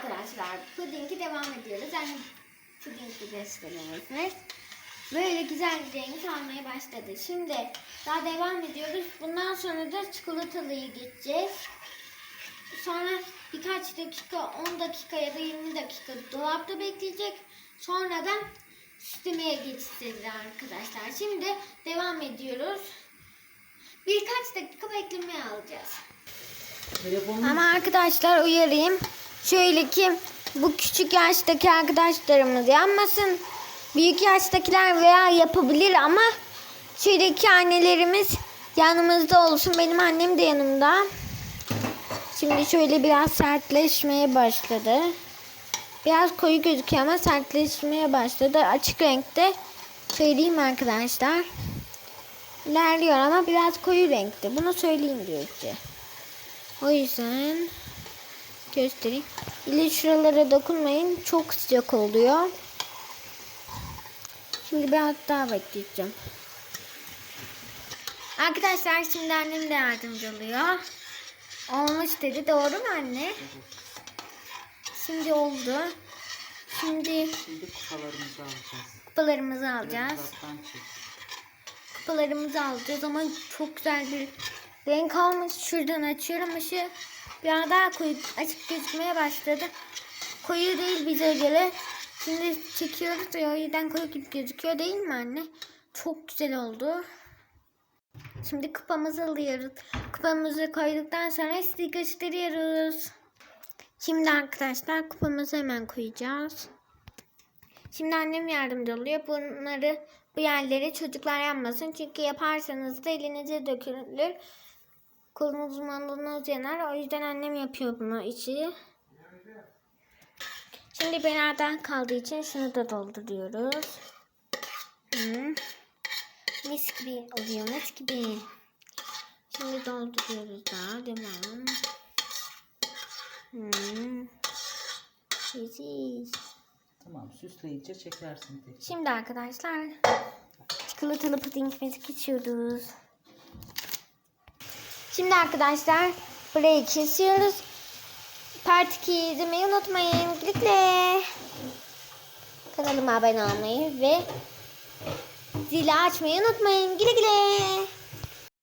arkadaşlar pudingi devam ediyoruz. Yani pudingi gösteriyoruz. Böyle güzel renk almaya başladı. Şimdi daha devam ediyoruz. Bundan sonra da çikolatalıyı geçeceğiz. Sonra birkaç dakika, 10 dakika ya da 20 dakika dolapta bekleyecek. Sonra da süslemeye geçeceğiz arkadaşlar. Şimdi devam ediyoruz. Birkaç dakika beklemeye alacağız. Ama arkadaşlar uyarayım. Şöyle ki bu küçük yaştaki arkadaşlarımız yanmasın. Büyük yaştakiler veya yapabilir ama şöyle ki annelerimiz yanımızda olsun. Benim annem de yanımda. Şimdi şöyle biraz sertleşmeye başladı. Biraz koyu gözüküyor ama sertleşmeye başladı. Açık renkte söyleyeyim arkadaşlar. İlerliyor ama biraz koyu renkte. Bunu söyleyeyim diyor ki. O yüzden göstereyim. İle şuralara dokunmayın. Çok sıcak oluyor. Şimdi biraz daha bekleyeceğim. Arkadaşlar şimdi annem de yardımcı oluyor. Olmuş dedi. Doğru mu anne? Şimdi oldu. Şimdi şimdi kupalarımızı alacağız. kupalarımızı alacağız. Kupalarımızı alacağız ama çok güzel bir renk almış. Şuradan açıyorum ışığı. Biraz daha koyu açık gözükmeye başladı. Koyu değil bize göre. Şimdi çekiyoruz ya o yüzden koyu gibi gözüküyor değil mi anne? Çok güzel oldu. Şimdi kupamızı alıyoruz. Kupamızı koyduktan sonra size gösteriyoruz. Şimdi arkadaşlar kupamızı hemen koyacağız. Şimdi annem yardımcı oluyor. Bunları bu yerleri çocuklar yapmasın. Çünkü yaparsanız da elinize dökülür. Kolunuz mandalınız yanar. O yüzden annem yapıyor bunu içi. Şimdi beraber kaldığı için şunu da dolduruyoruz. Hı. Mis gibi oluyor. Mis gibi. Şimdi dolduruyoruz daha. Devam. Hı. Leziz. Tamam süsleyince çekersin. Şimdi arkadaşlar çikolatalı pudingimizi geçiyoruz. Şimdi arkadaşlar burayı kesiyoruz. Part 2'yi izlemeyi unutmayın. Güle. Kanalıma abone olmayı ve zili açmayı unutmayın. Güle güle.